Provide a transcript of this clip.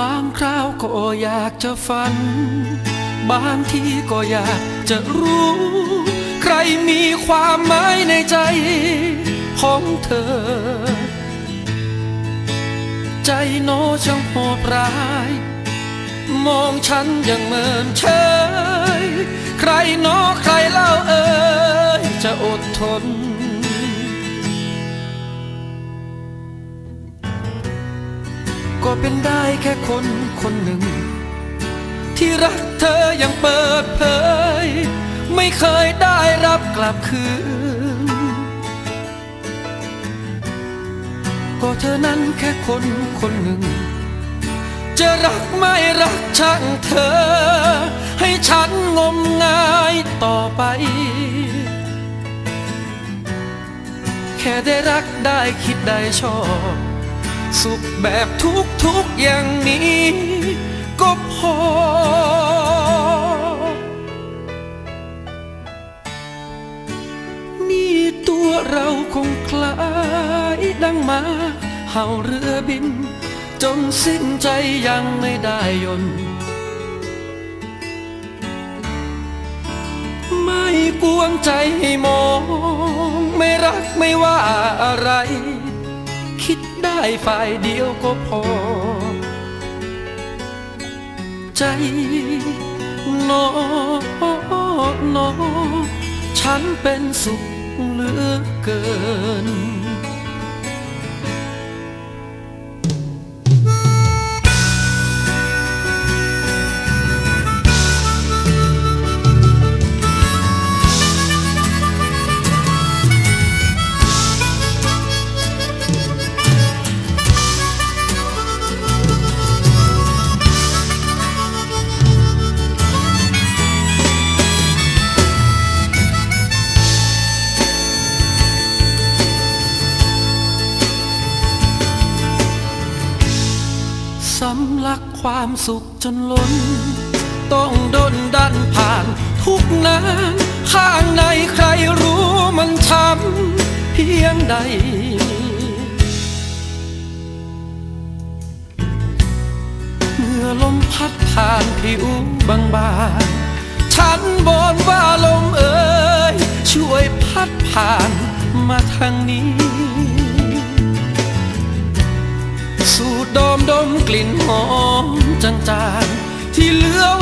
บางคราวก็อยากจะฝัน บางทีก็อยากจะรู้ ใครมีความหมายในใจของเธอ ใจโนช่างโหดร้าย มองฉันอย่างเมินเฉย ใครนอใครเล่าเอ่ยจะอดทน ก็เป็นได้แค่คนคนหนึ่ง ที่รักเธออย่างเปิดเผย ไม่เคยได้รับกลับคืน ก็เธอนั้นแค่คนคนหนึ่ง จะรักไม่รักช่างเธอ ให้ฉันงมงายต่อไป แค่ได้รักได้คิดได้ชอบ สุขแบบทุกทุกอย่างนี้ ก็พอ นี่ตัวเราคงคล้ายดังมาเห่าเรือบิน จนสิ้นใจยังไม่ได้ยนไม่กวนใจให้มอง ไม่รักไม่ว่าอะไร คิด ฝ่ายเดียวก็พอ ใจนอนอฉันเป็นสุขเหลือเกิน สำลักความสุขจนล้น ต้องดนดันผ่านทุกนานข้างในใครรู้มันช้ำเพียงใด เมื่อลมพัดผ่านผิวบางบางๆฉันบอนว่าลมเอ่ยช่วยพัดผ่านมาทางนี้ ดมดมกลิ่นหอมจางๆที่เหลือ